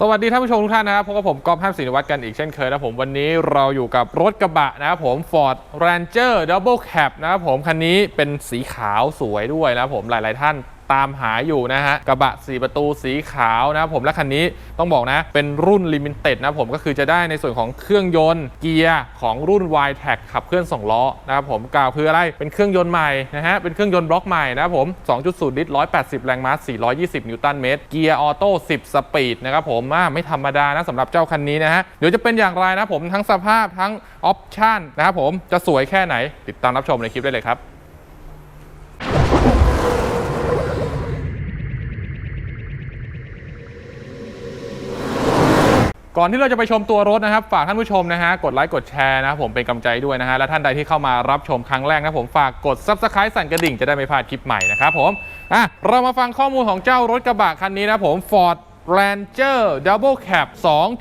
สวัสดีท่านผู้ชมทุกท่านนะครับพบกับผมกอล์ฟห้ามศิริวัตรกันอีกเช่นเคยนะผมวันนี้เราอยู่กับรถกระบะนะครับผม Ford Ranger Double Cab นะครับผมคันนี้เป็นสีขาวสวยด้วยนะครับผมหลาย ๆ ท่าน ตามหาอยู่นะฮะกระบะ 4 ประตูสีขาวนะครับผมและคันนี้ต้องบอกนะ เป็นรุ่น Limited นะผมก็คือจะได้ในส่วนของเครื่องยนต์เกียร์ของรุ่น y t e c ขับเคลื่อน 2 ล้อนะครับผมกล่าวคืออะไรเป็นเครื่องยนต์ใหม่นะฮะเป็นเครื่องยนต์บล็อกใหม่นะครับผม 2.0 ลิตร 180 แรงม้า 420 นิวตันเมตรเกียร์ออโต้ 10 สปีดนะครับผมไม่ธรรมดานะสำหรับเจ้าคันนี้นะฮะเดี๋ยวจะเป็นอย่างไรนะผมทั้งสภาพทั้งออปชั่นนะครับผมจะสวยแค่ไหนติดตามรับชมในคลิปได้เลยครับ ก่อนที่เราจะไปชมตัวรถนะครับ ฝากท่านผู้ชมนะฮะกดไลค์กดแชร์นะครับผมเป็นกำลังใจด้วยนะฮะและท่านใดที่เข้ามารับชมครั้งแรกนะผมฝากกด Subscribe สั่นกระดิ่งจะได้ไม่พลาดคลิปใหม่นะครับผมอะเรามาฟังข้อมูลของเจ้ารถกระบะคันนี้นะผม Ford Ranger Double Cab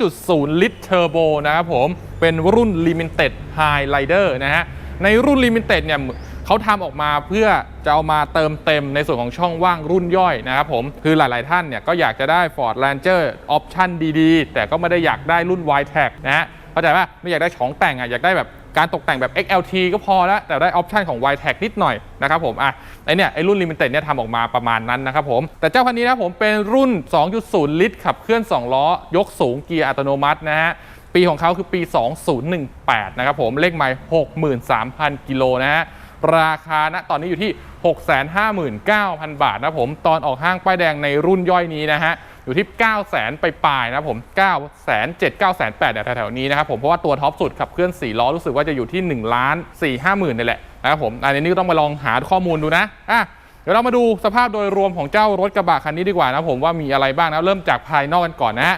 2.0 ลิตรเทอร์โบนะครับผมเป็นรุ่น Limited Highlighter นะฮะในรุ่น Limited เนี่ย เขาทำออกมาเพื่อจะเอามาเติมเต็มในส่วนของช่องว่างรุ่นย่อยนะครับผมคือหลาย ๆ ท่านเนี่ยก็อยากจะได้ Ford Ranger ออปชั่นดีๆ แต่ก็ไม่ได้อยากได้รุ่น y t e c นะฮะเข้าใจป่ะไม่อยากได้ของแต่งอะอยากได้แบบการตกแต่งแบบ XLT ก็พอแล้ว แต่ได้ออปชันของ y t e c นิดหน่อยนะครับผมอะไอเนี่ยไอรุ่น Limited เนี่ยทำออกมาประมาณนั้นนะครับผม แต่เจ้าคันนี้นะผมเป็นรุ่น 2.0 ลิตร ขับเคลื่อน 2 ล้อ ยกสูงเกียร์อัตโนมัตินะฮะปีของเขาคือปี 2018 นะครับผมเลขไมล์63,000 กิโลนะฮะ ราคาณตอนนี้อยู่ที่ 659,000 บาทนะผม ตอนออกห้างป้ายแดงในรุ่นย่อยนี้นะฮะ อยู่ที่ 900,000ไปปลายนะผม 9 7 9 8 0 0เนี่ยแถวๆนี้นะครับผม เพราะว่าตัวท็อปสุดขับเคลื่อน 4 ล้อรู้สึกว่าจะอยู่ที่ 1 ล้าน4 5หมื่นนี่แหละนะครับผม อันนี้ก็ต้องมาลองหาข้อมูลดูนะอะเดี๋ยวเรามาดูสภาพโดยรวมของเจ้ารถกระบะคันนี้ดีกว่านะผมว่ามีอะไรบ้างนะเริ่มจากภายนอกกันก่อนนะฮะ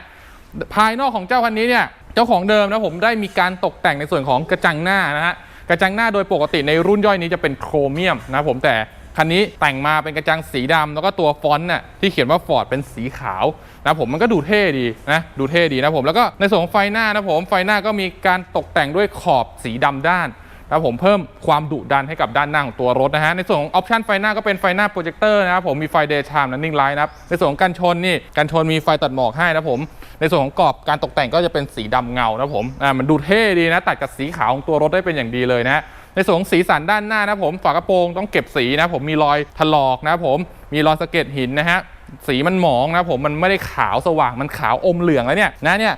ภายนอกของเจ้าคันนี้เนี่ยเจ้าของเดิมนะผมได้มีการตกแต่งในส่วนของกระจังหน้านะฮะ กระจังหน้าโดยปกติในรุ่นย่อยนี้จะเป็นโครเมียมนะผมแต่คันนี้แต่งมาเป็นกระจังสีดำแล้วก็ตัวฟอนต์น่ะที่เขียนว่าฟอร์ดเป็นสีขาวนะผมมันก็ดูเท่ดีนะดูเท่ดีนะผมแล้วก็ในส่วนของไฟหน้านะผมไฟหน้าก็มีการตกแต่งด้วยขอบสีดำด้าน นะครับผมเพิ่มความดุดันให้กับด้านหน้าของตัวรถนะฮะในส่วนของออปชันไฟหน้าก็เป็นไฟหน้าโปรเจคเตอร์นะครับผมมีไฟเดย์ไทม์และนิ่งไลท์นะครับในส่วนของกันชนนี่กันชนมีไฟตัดหมอกให้นะครับผมในส่วนของกรอบการตกแต่งก็จะเป็นสีดำเงานะครับผมอ่ามันดูเท่ดีนะตัดกับสีขาวของตัวรถได้เป็นอย่างดีเลยนะฮะในส่วนของสีสันด้านหน้านะครับผมฝากระโปรงต้องเก็บสีนะครับผมมีรอยถลอกนะครับผมมีรอยสะเก็ดหินนะฮะสีมันหมองนะครับผมมันไม่ได้ขาวสว่างมันขาวอมเหลืองแล้วเนี่ยนะเนี่ย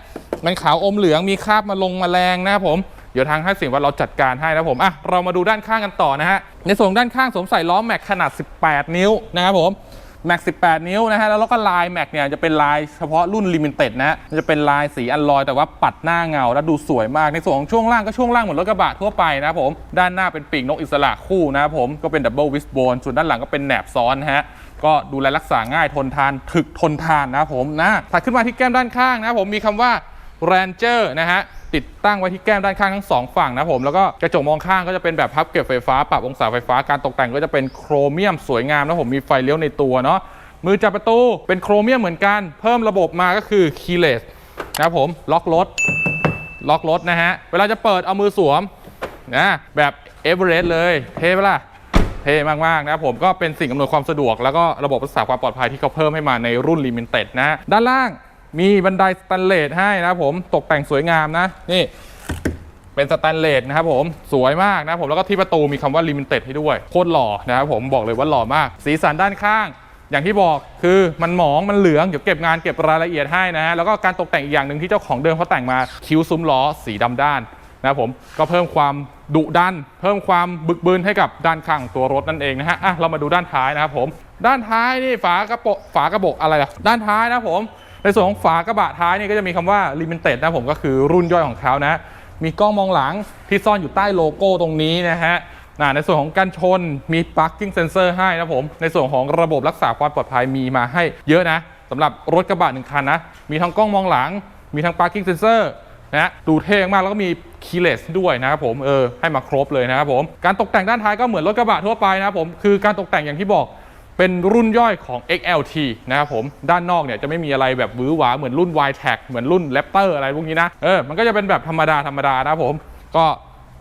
มันขาวอมเหลืองมีคราบมาลงมาแรงนะผม ดี๋ยวทางให้สิ่งว่าเราจัดการให้นะผมอะเรามาดูด้านข้างกันต่อนะฮะในส่วนด้านข้างสวมใส่ล้อแม็กขนาด 18 นิ้วนะครับผมแม็ก 18 นิ้วนะฮะ แล้วก็ลายแม็กเนี่ยจะเป็นลายเฉพาะรุ่นลิมิเต็ดนะฮะ จะเป็นลายสีอัลลอยแต่ว่าปัดหน้าเงา แล้วดูสวยมาก ในส่วนของช่วงล่างก็ช่วงล่างเหมือนรถกระบะทั่วไปนะผม ด้านหน้าเป็นปีกนกอิสระคู่นะครับผม ก็เป็นดับเบิลวิสโบนส่วนด้านหลังก็เป็นแหนบซ้อนฮะ ก็ดูแลรักษาง่ายทนทานถึกทนทานนะผมนะถัดขึ้นมาที่แก้มด้านข้างนะผมมีคำว่า Ranger นะฮะ ติดตั้งไว้ที่แก้มด้านข้างทั้งสองฝั่งนะผม แล้วก็กระจกมองข้างก็จะเป็นแบบพับเก็บไฟฟ้า ปรับองศาไฟฟ้า การตกแต่งก็จะเป็นโครเมียมสวยงามนะผม มีไฟเลี้ยวในตัวเนาะ มือจับประตูเป็นโครเมียมเหมือนกัน เพิ่มระบบมาก็คือ keyless นะครับผม ล็อกรถ ล็อกรถนะฮะ เวลาจะเปิดเอามือสวมนะแบบเอเวอเรสต์เลย เท่ปะล่ะเท่มากๆนะครับผมก็เป็นสิ่งอำนวยความสะดวก แล้วก็ระบบรักษาความปลอดภัยที่เขาเพิ่มให้มาในรุ่นลิมิเต็ดนะด้านล่าง มีบันไดสแตนเลสให้นะครับผมตกแต่งสวยงามนะนี่เป็นสแตนเลสนะครับผมสวยมากนะผมแล้วก็ที่ประตูมีคำว่าลิมิเต็ดให้ด้วยโคตรหล่อนะครับผมบอกเลยว่าหล่อมาก สีสันด้านข้างอย่างที่บอกคือมันหมองมันเหลืองเดี๋ยวเก็บงานเก็บรายละเอียดให้นะฮะแล้วก็การตกแต่งอีกอย่างหนึ่งที่เจ้าของเดิมเขาแต่งมาคิ้วซุ้มล้อสีดำด้านนะครับผมก็เพิ่มความดุดัน เพิ่มความบึกบึนให้กับด้านข้างตัวรถนั่นเองนะฮะอะเรามาดูด้านท้ายนะครับผม ด้านท้ายนี่ฝากระโปะฝากระบอกอะไรอะด้านท้ายนะผม ในส่วนของฝากระบะท้ายนี่ก็จะมีคำว่า limited นะผมก็คือรุ่นย่อยของเขานะ มีกล้องมองหลังที่ซ่อนอยู่ใต้โลโก้ตรงนี้นะฮะในส่วนของการชนมี parking sensor ให้นะผมในส่วนของระบบรักษาความปลอดภัยมีมาให้เยอะนะสำหรับรถกระบะหนึ่งคันนะมีทั้งกล้องมองหลัง มีทั้ง parking sensor นะฮะดูเท่มากแล้วก็มี keyless ด้วยนะครับผมเออให้มาครบเลยนะครับผมการตกแต่งด้านท้ายก็เหมือนรถกระบะทั่วไปนะครับผมคือการตกแต่งอย่างที่บอก เป็นรุ่นย่อยของ XLT นะครับผม ด้านนอกเนี่ยจะไม่มีอะไรแบบวือหวาเหมือนรุ่น y t e c เหมือนรุ่น Raptor อะไรพวกนี้นะ เออ มันก็จะเป็นแบบธรรมดาธรรมดานะครับผม ก็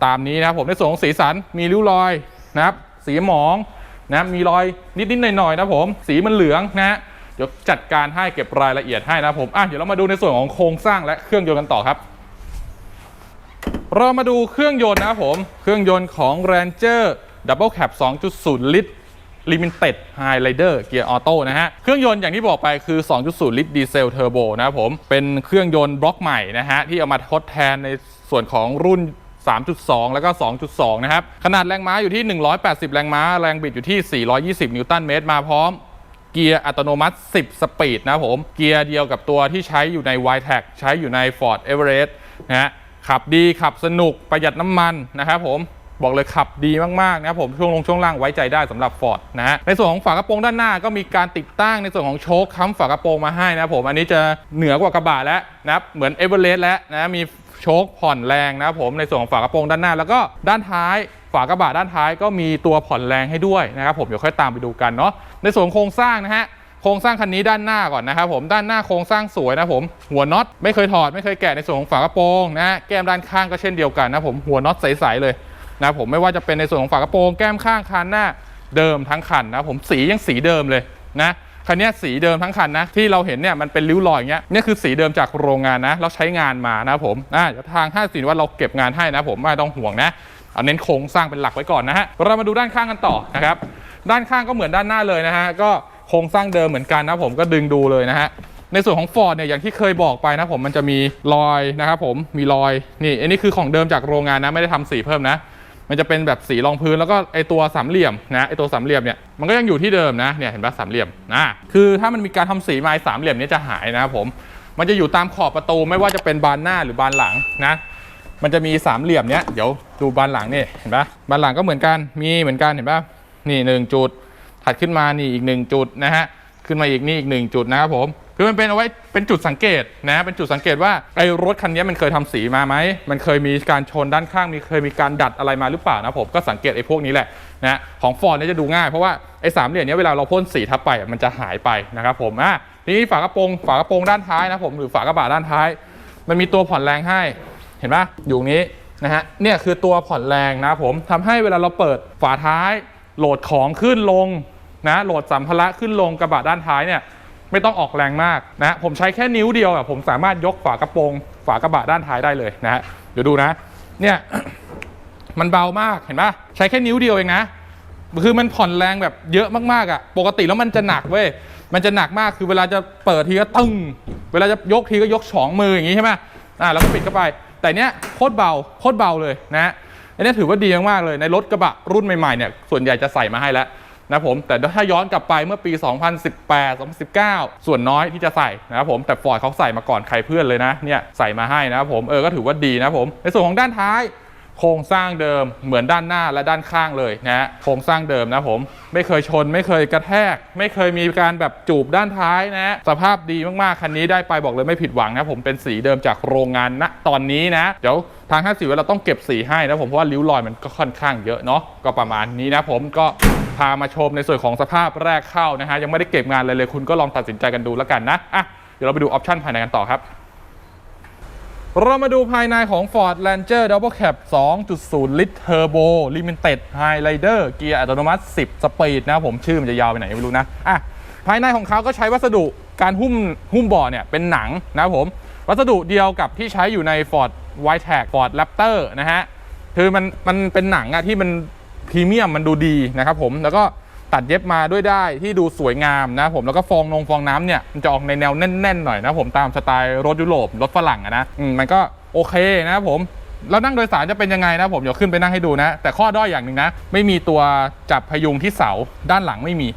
ตามนี้นะครับผม ในส่วนของสีสันมีริ้วรอยนะครับ สีหมองนะมีรอยนิดๆหน่อยๆนะครับผม สีมันเหลืองนะเดี๋ยวจัดการให้เก็บรายละเอียดให้นะครับผม อะ เดี๋ยวเรามาดูในส่วนของโครงสร้างและเครื่องยนต์กันต่อครับเรามาดูเครื่องยนต์นะครับผม เครื่องยนต์ของ Ranger Double Cab 2.0 ลิตร Limited Highlander เกียร์ออโต้นะฮะ เครื่องยนต์อย่างที่บอกไปคือ 2.0 ลิตรดีเซลเทอร์โบนะครับผม เป็นเครื่องยนต์บล็อกใหม่นะฮะ ที่เอามาทดแทนในส่วนของรุ่น3.2 แล้วก็ 2.2 นะครับ ขนาดแรงม้าอยู่ที่ 180 แรงม้า แรงบิดอยู่ที่ 420 นิวตันเมตร มาพร้อมเกียร์อัตโนมัติ 10 สปีดนะครับผม เกียร์เดียวกับตัวที่ใช้อยู่ใน y t a c ใช้อยู่ใน Ford Everest นะฮะ ขับดีขับสนุกประหยัดน้ำมันนะครับผม บอกเลยขับดีมากๆนะครับผมช่วงลงช่วงล่างไว้ใจได้สำหรับ Ford นะฮะในส่วนของฝากระโปรงด้านหน้าก็มีการติดตั้งในส่วนของโชคค้ำฝากระโปรงมาให้นะครับผมอันนี้จะเหนือกว่ากระบะแล้วนะครับเหมือน Everest แล้วนะมีโชคผ่อนแรงนะครับผมในส่วนของฝากระโปรงด้านหน้า แล้วก็ด้านท้ายฝากระบะด้านท้ายก็มีตัวผ่อนแรงให้ด้วยนะครับผมเดี๋ยวค่อยตามไปดูกันเนาะในส่วนโครงสร้างนะฮะโครงสร้างคันนี้ด้านหน้าก่อนนะครับผมด้านหน้าโครงสร้างสวยนะผมหัวน็อตไม่เคยถอดไม่เคยแกะในส่วนของฝากระโปรงนะแก้มด้านข้างก็เช่นเดียวกันนะผมหัวน็อตใสๆเลย นะผมไม่ว่าจะเป็นในส่วนของฝากระโปรงแก้มข้างคันหน้าเดิมทั้งคันนะผมสียังสีเดิมเลยนะคันนี้สีเดิมทั้งคันนะที่เราเห็นเนี่ยมันเป็นริ้วรอยอย่างเงี้ยนี่คือสีเดิมจากโรงงานนะ เราใช้งานมานะผมอ่าทางห้าสินว่าเราเก็บงานให้นะผมไม่ต้องห่วงนะเอาเน้นโครงสร้างเป็นหลักไว้ก่อนนะฮะเรามาดูด้านข้างกันต่อนะครับด้านข้างก็เหมือนด้านหน้าเลยนะฮะก็โครงสร้างเดิมเหมือนกันนะผมก็ดึงดูเลยนะฮะในส่วนของ Ford เนี่ยอย่างที่เคยบอกไปนะผมมันจะมีรอยนะครับผมมีรอยนี่อันนี้คือของเดิมจากโรงงานนะไม่ได้ทำสีเพิ่มนะ มันจะเป็นแบบสีรองพื้นแล้วก็ไอตัวสามเหลี่ยมนะไอตัวสามเหลี่ยมเนี่ยมันก็ยังอยู่ที่เดิมนะเนี่ยเห็นปะสามเหลี่ยมนะคือถ้ามันมีการทำสีไอ้สามเหลี่ยมนี้จะหายนะครับผมมันจะอยู่ตามขอบประตูไม่ว่าจะเป็นบานหน้าหรือบานหลังนะมันจะมีสามเหลี่ยมเนี้ยเดี๋ยวดูบานหลังนี่เห็นปะบานหลังก็เหมือนกันมีเหมือนกันเห็นปะนี่หนึ่งจุดถัดขึ้นมานี่อีกหนึ่งจุดนะฮะขึ้นมาอีกนี่อีกหนึ่งจุดนะครับผม คือมันเป็นเอาไว้เป็นจุดสังเกตนะเป็นจุดสังเกตว่าไอ้รถคันนี้มันเคยทำสีมาไหมมันเคยมีการชนด้านข้างมีเคยมีการดัดอะไรมาหรือเปล่านะผมก็สังเกตไอ้พวกนี้แหละนะของฟอร์ดเนี่ยจะดูง่ายเพราะว่าไอ้สามเหลี่ยมเนี้ยเวลาเราพ่นสีทับไปมันจะหายไปนะครับผมอะทีนี้ฝากระโปรงฝากระโปรงด้านท้ายนะผมหรือฝากระบะด้านท้าย มันมีตัวผ่อนแรงให้เห็นปะอยู่นี้นะฮะเนี่ยคือตัวผ่อนแรงนะผมทำให้เวลาเราเปิดฝาท้าย โหลดของขึ้นลงนะโหลดสัมภาระขึ้นลงกระบะด้านท้ายเนี่ย ไม่ต้องออกแรงมากนะผมใช้แค่นิ้วเดียวอะผมสามารถยกฝากระโปรง ฝากระบะด้านท้ายได้เลยนะฮะเดี๋ยวดูนะ เนี่ยมันเบามากเห็นปะใช้แค่นิ้วเดียวเองนะคือมันผ่อนแรงแบบเยอะมากๆอะ ปกติแล้วมันจะหนักเว้ยมันจะหนักมากคือเวลาจะเปิดทีก็ตึงเวลาจะยกทีก็ยกสองมืออย่างงี้ใช่ไหมอ่าแล้วก็ปิดเข้าไป แต่เนี้ยโคตรเบาโคตรเบาเลยนะอันนี้ถือว่าดีมากๆเลยในรถกระบะรุ่นใหม่ๆเนี่ยส่วนใหญ่จะใส่มาให้แล้ว นะผมแต่ถ้าย้อนกลับไปเมื่อปี 2018 2019 ส่วนน้อยที่จะใส่นะครับผมแต่ฟอร์ดเขาใส่มาก่อนใครเพื่อนเลยนะเนี่ยใส่มาให้นะครับผมเออก็ถือว่าดีนะผมในส่วนของด้านท้ายโครงสร้างเดิมเหมือนด้านหน้าและด้านข้างเลยนะฮะโครงสร้างเดิมนะผมไม่เคยชน ไม่เคยกระแทก ไม่เคยมีการแบบจูบด้านท้ายนะสภาพดีมากๆคันนี้ได้ไปบอกเลยไม่ผิดหวังนะผมเป็นสีเดิมจากโรงงานณตอนนี้นะเดี๋ยวทางท่านสีเราต้องเก็บสีให้นะผมเพราะว่าริ้วรอยมันก็ค่อนข้างเยอะเนาะก็ประมาณนี้นะผมก็ พามาชมในส่วนของสภาพแรกเข้านะฮะยังไม่ได้เก็บงานเลยเลยคุณก็ลองตัดสินใจกันดูแล้วกันนะอะเดี๋ยวเราไปดูออปชั่นภายในกันต่อครับเรามาดูภายในของ Ford Ranger Double Cab 2.0 ลิตร Turbo Limited Highlander เกียร์อัตโนมัติ 10 สปีดนะผมชื่อมันจะยาวไปไหนไม่รู้นะอะภายในของเขาก็ใช้วัสดุการหุ้มหุ้มบาะเนี่ยเป็นหนังนะผม วัสดุเดียวกับที่ใช้อยู่ใน Ford w i t e c Ford Raptor นะฮะ คือมันมันเป็นหนังอะที่มัน พรีเมียมมันดูดีนะครับผมแล้วก็ตัดเย็บมาด้วยได้ที่ดูสวยงามนะผมแล้วก็ฟองนงฟองน้ำเนี่ยมันจะออกในแนวแน่นๆหน่อยนะผมตามสไตล์รถยุโรปรถฝรั่งอะนะอืมมันก็โอเคนะครับผมแล้วนั่งโดยสารจะเป็นยังไงนะผมเดี๋ยวขึ้นไปนั่งให้ดูนะ แต่ข้อด้อยอย่างหนึ่งนะ ไม่มีตัวจับพยุงที่เสาด้านหลังไม่มี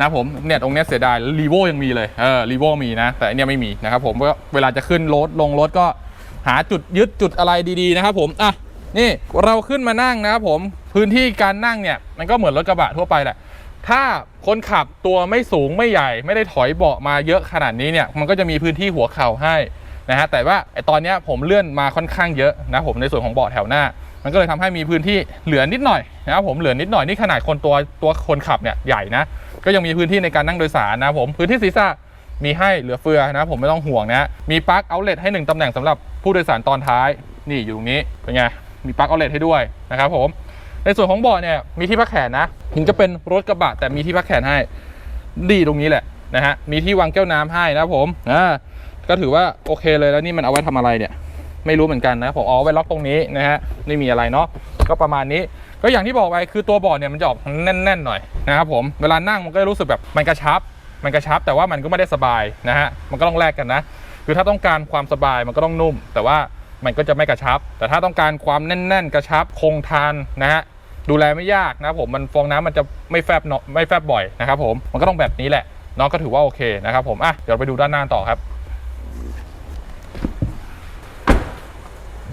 นะผมเนี่ยตรงเนี้ยเสียดายรีโวยังมีเลยเออรีโวมีนะ แต่อันนี้ไม่มีนะครับผมก็เวลาจะขึ้นรถลงรถก็หาจุดยึดจุดอะไรดีๆนะครับผมอะ นี่เราขึ้นมานั่งนะครับผมพื้นที่การนั่งเนี่ยมันก็เหมือนรถกระบะทั่วไปแหละ ถ้าคนขับตัวไม่สูงไม่ใหญ่ ไม่ได้ถอยเบาะมาเยอะขนาดนี้เนี่ยมันก็จะมีพื้นที่หัวเข่าให้นะฮะแต่ว่าไอตอนนี้ผมเลื่อนมาค่อนข้างเยอะนะผมในส่วนของเบาะแถวหน้า มันก็เลยทำให้มีพื้นที่เหลือนิดหน่อยนะครับผมเหลือนิดหน่อยนี่ขนาดคนตัวตัวคนขับเนี่ยใหญ่นะก็ยังมีพื้นที่ในการนั่งโดยสารนะผมพื้นที่ศีรษะมีให้เหลือเฟือนะผมไม่ต้องห่วงนะมีปลั๊กเอาเลทให้หนึ่งตำแหน่งสำหรับผู้โดยสารตอนท้าย นี่อยู่ตรงนี้เป็นไง มีปลั๊กเอาเลทให้ด้วยนะครับผมในส่วนของเบาะเนี่ยมีที่พักแขนนะถึงจะเป็นรถกระบะแต่มีที่พักแขนให้ดีตรงนี้แหละนะฮะมีที่วางแก้วน้ำให้นะครับผมอ่าก็ถือว่าโอเคเลยแล้วนี่มันเอาไว้ทำอะไรเนี่ย ไม่รู้เหมือนกันนะผมเอไว้ล็อกตรงนี้นะฮะไม่มีอะไรเนาะก็ประมาณนี้ ก็อย่างที่บอกไปคือตัวเบาะเนี่ยมันจะออกแน่นๆหน่อยนะครับผมเวลานั่งมันก็รู้สึกแบบมันกระชับ มันกระชับแต่ว่ามันก็ไม่ได้สบายนะฮะมันก็ต้องแลกกันนะคือถ้าต้องการความสบายมันก็ต้องนุ่ม แต่ว่า มันก็จะไม่กระชับ แต่ถ้าต้องการความแน่น ๆ กระชับคงทานนะฮะดูแลไม่ยากนะครับผมมันฟองน้ำมันจะไม่แฟบเนาะไม่แฟบบ่อยนะครับผมมันก็ต้องแบบนี้แหละน้องก็ถือว่าโอเคนะครับผมอะเดี๋ยวไปดูด้านหน้าต่อครับ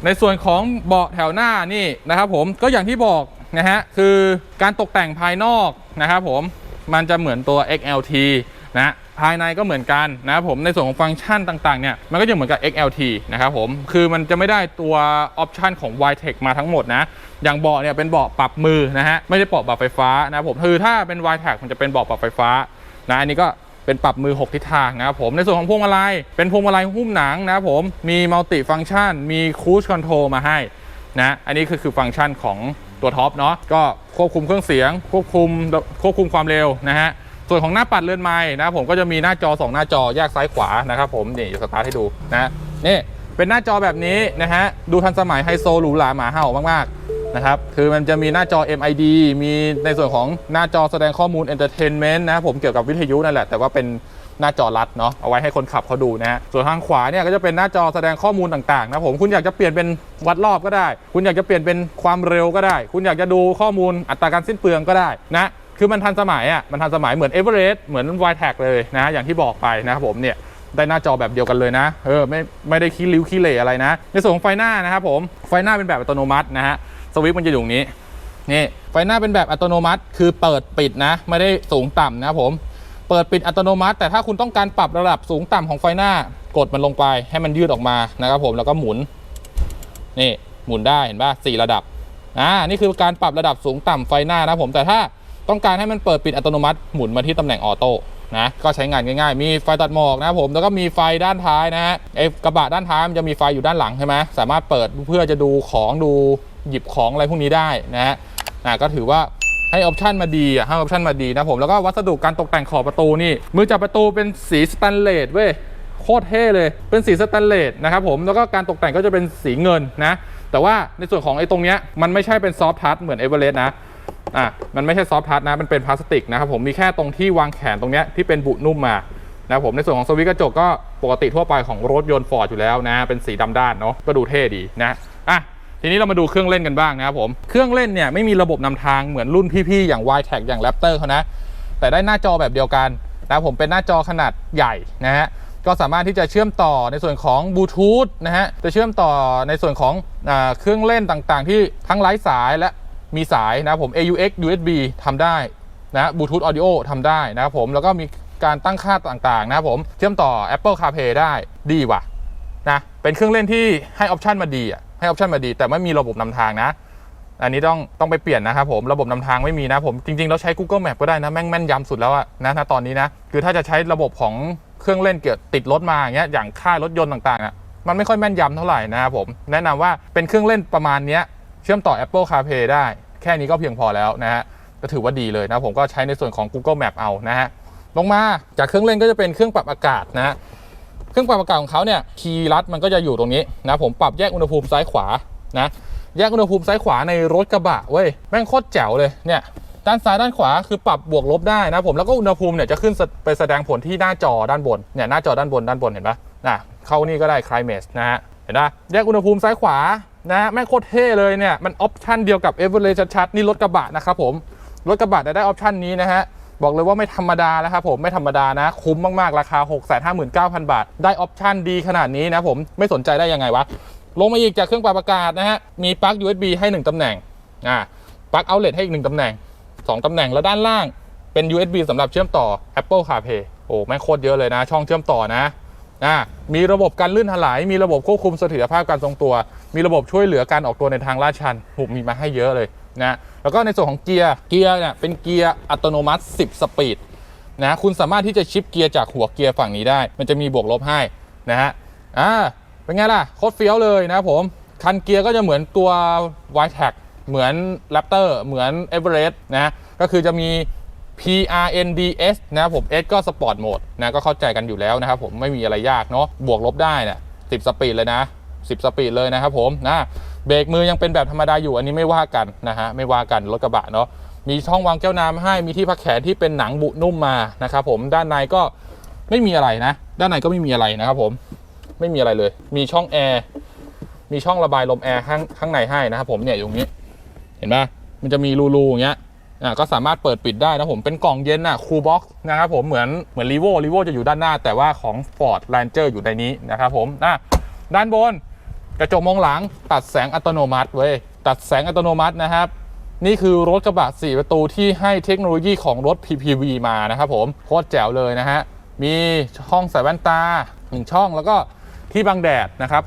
ในส่วนของเบาะแถวหน้านี่นะครับผมก็อย่างที่บอกนะฮะคือการตกแต่งภายนอกนะครับผมมันจะเหมือนตัว XLT นะภายในก็เหมือนกันนะครับผมในส่วนของฟังก์ชันต่างๆเนี่ยมันก็จะเหมือนกับ XLT นะครับผมคือมันจะไม่ได้ตัวออปชันของ y t e c h มาทั้งหมดนะอย่างเบาะเนี่ยเป็นเบาะปรับมือนะฮะไม่ได้เบาะปรับไฟฟ้านะครับผมคือถ้าเป็น y t e c h มันจะเป็นเบาะปรับไฟฟ้านะอันนี้ก็เป็นปรับมือ 6 ทิศทางนะครับผมในส่วนของพวงมาลัยเป็นพวงมาลัยหุ้มหนังนะครับผมมีมัลติฟัง c t ชัน มีคูชคอนโทรลมาให้นะอันนี้คือคือฟังก์ชันของตัวท็อปเนาะก็ควบคุมเครื่องเสียง ควบคุมควบคุมความเร็วนะฮะ ส่วนของหน้าปัดเลื่อนไม้นะผมก็จะมีหน้าจอ 2 หน้าจอแยกซ้ายขวานะครับผมนี่สตาร์ทให้ดูนะนี่เป็นหน้าจอแบบนี้นะฮะดูทันสมัยไฮโซหรูหราหมาเห่ามากๆนะครับคือมันจะมีหน้าจอ MID มีในส่วนของหน้าจอแสดงข้อมูล Entertainment นะครับผมเกี่ยวกับวิทยุนั่นแหละแต่ว่าเป็นหน้าจอรัดเนาะเอาไว้ให้คนขับเขาดูนะฮะส่วนทางขวาเนี่ยก็จะเป็นหน้าจอแสดงข้อมูลต่างๆนะผมคุณอยากจะเปลี่ยนเป็นวัดรอบก็ได้ คุณอยากจะเปลี่ยนเป็นความเร็วก็ได้ คุณอยากจะดูข้อมูลอัตราการสิ้นเปลืองก็ได้นะ คือมันทันสมัยอะมันทันสมัยเหมือน Everest เหมือน y t a g เลยนะอย่างที่บอกไปนะครับผมเนี่ยได้หน้าจอแบบเดียวกันเลยนะ เออไม่ไม่ได้ขี้ริ้วขี้เหร่อะไรนะ ในส่วนของไฟหน้านะครับผม ไฟหน้าเป็นแบบอัตโนมัตินะฮะ สวิตช์มันจะอยู่ตรงนี้ นี่ ไฟหน้าเป็นแบบอัตโนมัติ คือเปิดปิดนะ ไม่ได้สูงต่ำนะครับผม เปิดปิดอัตโนมัติ แต่ถ้าคุณต้องการปรับระดับสูงต่ำของไฟหน้า กดมันลงไป ให้มันยืดออกมานะครับผม แล้วก็หมุน นี่ หมุนได้เห็นป่ะสี่ระดับ อ่า นี่คือการปรับระดับสูงต่ำไฟหน้านะผม แต่ถ้า ต้องการให้มันเปิดปิดอัตโนมัติหมุนมาที่ตำแหน่งออโต้นะก็ใช้งานง่ายๆ มีไฟตัดหมอกนะครับผมแล้วก็มีไฟด้านท้ายนะฮะไอ้กระบะด้านท้ายมันจะมีไฟอยู่ด้านหลังใช่ไหมสามารถเปิดเพื่อจะดูของดูหยิบของอะไรพวกนี้ได้นะฮะก็ถือว่าให้ออปชันมาดีอะให้ออปชันมาดีนะผมแล้วก็วัสดุการตกแต่งขอบประตูนี่มือจับประตูเป็นสีสแตนเลสเว้ยโคตรเท่เลยเป็นสีสแตนเลสนะครับผมแล้วก็การตกแต่งก็จะเป็นสีเงินนะแต่ว่าในส่วนของไอ้ตรงเนี้ยมันไม่ใช่เป็นซอฟท์ทัชเหมือนเอเวอเรสต์นะ อะมันไม่ใช่ซอฟท์ทัชนะมันเป็นพลาสติกนะครับผมมีแค่ตรงที่วางแขนตรงเนี้ยที่เป็นบุนุ่มมานะครับผมในส่วนของสวิตช์กระจกก็ปกติทั่วไปของรถยนต์ฟอร์ดอยู่แล้วนะเป็นสีดำด้านเนาะก็ดูเท่ดีนะอะทีนี้เรามาดูเครื่องเล่นกันบ้างนะครับผมเครื่องเล่นเนี่ยไม่มีระบบนำทางเหมือนรุ่นพี่ๆอย่าง y t e c อย่าง Raptor เขานะแต่ได้หน้าจอแบบเดียวกันนะผมเป็นหน้าจอขนาดใหญ่นะฮะก็สามารถที่จะเชื่อมต่อในส่วนของบลูทูธนะฮะจะเชื่อมต่อในส่วนของอเครื่องเล่นต่างๆ ที่ทั้งไร้สายและ มีสายนะผม AUX USB ทำได้นะบลูทูธออดิโอทำได้นะครับผมแล้วก็มีการตั้งค่าต่างๆนะครับผมเชื่อมต่อ Apple CarPlay ได้ดีว่ะนะเป็นเครื่องเล่นที่ให้ออปชันมาดีอะให้ออปชันมาดี แต่ไม่มีระบบนำทางนะ อันนี้ต้องต้องไปเปลี่ยนนะครับผมระบบนำทางไม่มีนะผมจริงๆเราใช้ Google Map ก็ได้นะแม่งแม่นยำสุดแล้วอะนะตอนนี้นะคือถ้าจะใช้ระบบของเครื่องเล่นเกี่ยวติดรถมาอย่างเงี้ยอย่างค่ายรถยนต์ต่างๆอะมันไม่ค่อยแม่นยำเท่าไหร่นะครับผมแนะนำว่าเป็นเครื่องเล่นประมาณเนี้ย เชื่อมต่อ Apple CarPlay ได้ แค่นี้ก็เพียงพอแล้วนะฮะก็ถือว่าดีเลยนะผมก็ใช้ในส่วนของ Google Map เอานะฮะลงมาจากเครื่องเล่นก็จะเป็นเครื่องปรับอากาศนะฮะเครื่องปรับอากาศของเขาเนี่ยคีย์ลัดมันก็จะอยู่ตรงนี้นะผมปรับแยกอุณหภูมิซ้ายขวานะแยกอุณหภูมิซ้ายขวาในรถกระบะเว้ยแม่งโคตรแจ๋วเลยเนี่ยด้านซ้ายด้านขวาคือปรับบวกลบได้นะผมแล้วก็อุณหภูมิเนี่ยจะขึ้นไปแสดงผลที่หน้าจอด้านบนเนี่ยหน้าจอด้านบนด้านบนเห็นปะนะเข้านี่ก็ได้ climate นะฮะเห็นปะแยกอุณหภูมิซ้ายขวา นะฮะแม่งโคตรเท่เลยเนี่ย มันออปชันเดียวกับ e v e r e s t ชัดๆนี่รถกระบะนะครับผม รถกระบะจะได้ออปชันนี้นะฮะ บอกเลยว่าไม่ธรรมดานะครับผมไม่ธรรมดานะ คุ้มมากๆ ราคา 659,000 บาท ได้ออปชันดีขนาดนี้นะผมไม่สนใจได้ยังไงวะ ลงมาอีกจากเครื่องปรับอากาศนะฮะมีปลั๊ก USB ให้ 1 ตำแหน่งอ่าปลั๊กเอาเล t ให้อีก 1 ตำแหน่ง 2 ตำแหน่งแล้วด้านล่างเป็น USB สำหรับเชื่อมต่อ Apple CarPlay โอ้แม่งโคตรเยอะเลยนะ ช่องเชื่อมต่อนะ อ่ามีระบบการลื่นถลาย มีระบบควบคุมเสถียรภาพการทรงตัว มีระบบช่วยเหลือการออกตัวในทางลาดชันหูมีมาให้เยอะเลยนะแล้วก็ในส่วนของเกียร์เกียร์เนี่ยเป็นเกียร์อัตโนมัติ 10 สปีดนะคุณสามารถที่จะชิปเกียร์จากหัวเกียร์ฝั่งนี้ได้ มันจะมีบวกลบให้นะฮะอ่าเป็นไงล่ะโคตรเฟี้ยวเลยนะผมคันเกียร์ก็จะเหมือนตัว y t a g เหมือน Raptor เหมือน Everest นะก็คือจะมี PRNDS นะครับผม S ก็สปอร์ตโหมดนะก็เข้าใจกันอยู่แล้วนะครับผมไม่มีอะไรยากเนาะบวกลบได้เนี่ย10สปีดเลยนะ10สปีดเลยนะครับผมนะเบรกมือยังเป็นแบบธรรมดาอยู่อันนี้ไม่ว่ากันนะฮะไม่ว่ากันรถกระบะเนาะมีช่องวางแก้วน้ำให้มีที่พักแขนที่เป็นหนังบุนุ่มมานะครับผมด้านในก็ไม่มีอะไรนะ ด้านในก็ไม่มีอะไรนะครับผมไม่มีอะไรเลย มีช่องแอร์มีช่องระบายลมแอร์ข้างข้างในให้นะครับผมเนี่ยอยู่ตรงนี้ เห็นไหมมันจะมีรูๆอย่างเงี้ย อะก็สามารถเปิดปิดได้นะผมเป็นกล่องเย็นอะคูลบ็อกซ์นะครับผมเหมือนเหมือนรีโวรีโวจะอยู่ด้านหน้า แต่ว่าของ Ford Ranger อยู่ในนี้นะครับผมอะด้านบนกระจกมองหลังตัดแสงอัตโนมัติเว้ยตัดแสงอัตโนมัตินะครับ นี่คือรถกระบะ 4 ประตูที่ให้เทคโนโลยีของรถ PPV มานะครับผมโคตรแจ๋วเลยนะฮะมีช่องใส่แว่นตา 1 ช่องแล้วก็ที่บังแดดนะครับ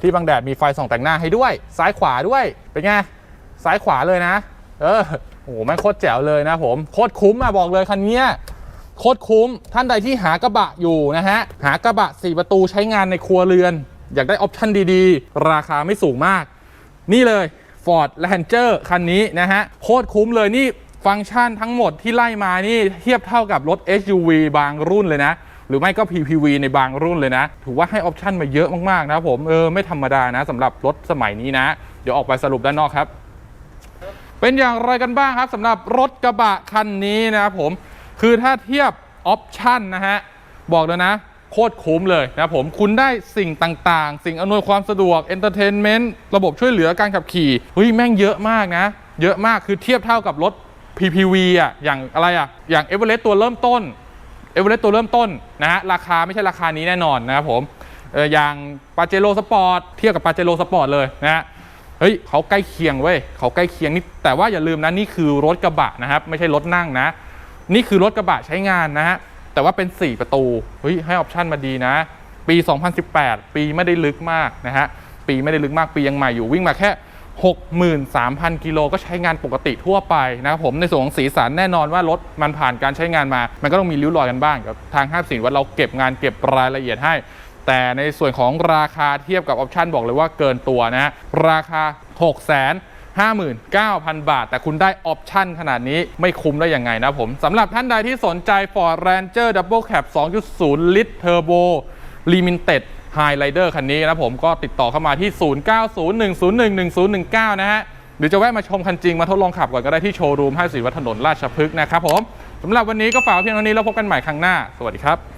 ที่บังแดดมีไฟส่องแต่งหน้าให้ด้วย ซ้ายขวาด้วยเป็นไงซ้ายขวาเลยนะ เออ อ้โหแม่งโคตรแจ๋วเลยนะผมโคตรคุ้มอะบอกเลยคันนี้โคตรคุ้มท่านใดที่หากระบะอยู่นะฮะหากระบะ 4 ประตูใช้งานในครัวเรือน อยากได้ออปชั่นดีๆ ราคาไม่สูงมาก นี่เลย Ford Ranger คันนี้นะฮะโคตรคุ้มเลยนี่ฟังก์ชันทั้งหมดที่ไล่มานี่เทียบเท่ากับรถ SUV บางรุ่นเลยนะ หรือไม่ก็ PPV ในบางรุ่นเลยนะ ถือว่าให้ออปชั่นมาเยอะมากๆนะครับผมเออไม่ธรรมดานะสำหรับรถสมัยนี้นะ เดี๋ยวออกไปสรุปด้านนอกครับ เป็นอย่างไรกันบ้างครับสำหรับรถกระบะคันนี้นะครับผม คือถ้าเทียบออปชั่นนะฮะ บอกเลยนะ โคตรคุ้มเลยนะผมคุณได้สิ่งต่างๆ สิ่งอำนวยความสะดวกเอนเตอร์เทนเมนต์ระบบช่วยเหลือการขับขี่เฮ้ยแม่งเยอะมากนะ เยอะมากคือเทียบเท่ากับรถ PPV อะอย่างอะไรอะอย่างเอเวอเรสต์ตัวเริ่มต้นเอเวอเรสต์ตัวเริ่มต้นนะฮะราคาไม่ใช่ราคานี้แน่นอนนะครับผมอย่างปาเจโ o สปอร์ตเทียบกับปาเจโ o สปอร์ตเลยนะฮะ เฮ้ยเขาใกล้เคียงเว้ยเขาใกล้เคียงนี่แต่ว่าอย่าลืมนะนี่คือรถกระบะนะครับ ไม่ใช่รถนั่งนะ นี่คือรถกระบะใช้งานนะฮะแต่ว่าเป็น 4 ประตูเฮ้ยให้ออปชั่นมาดีนะ ปี 2018 ปีไม่ได้ลึกมากนะฮะปีไม่ได้ลึกมากปียังใหม่อยู่วิ่งมาแค่63,000 กิโลก็ใช้งานปกติทั่วไปนะครับผมในส่วนของสีสันแน่นอนว่ารถมันผ่านการใช้งานมา มันก็ต้องมีริ้วรอยกันบ้างกับทางห้างสินว่าเราเก็บงานเก็บรายละเอียดให้ แต่ในส่วนของราคาเทียบกับออปชันบอกเลยว่าเกินตัวนะ ราคา659,000 บาท แต่คุณได้ออปชันขนาดนี้ไม่คุ้มได้ยังไงนะผมสำหรับท่านใดที่สนใจ Ford Ranger Double Cab 2.0 ลิตร Turbo Limited Highlander คันนี้นะผมก็ติดต่อเข้ามาที่ 0901011019 นะฮะ หรือจะแวะมาชมคันจริงมาทดลองขับก่อนก็ได้ที่โชว์รูมให้สีวัฒนถนนราชพฤกษ์นะครับผมสำหรับวันนี้ก็ฝากเพียงเท่านี้แล้วพบกันใหม่ครั้งหน้า สวัสดีครับ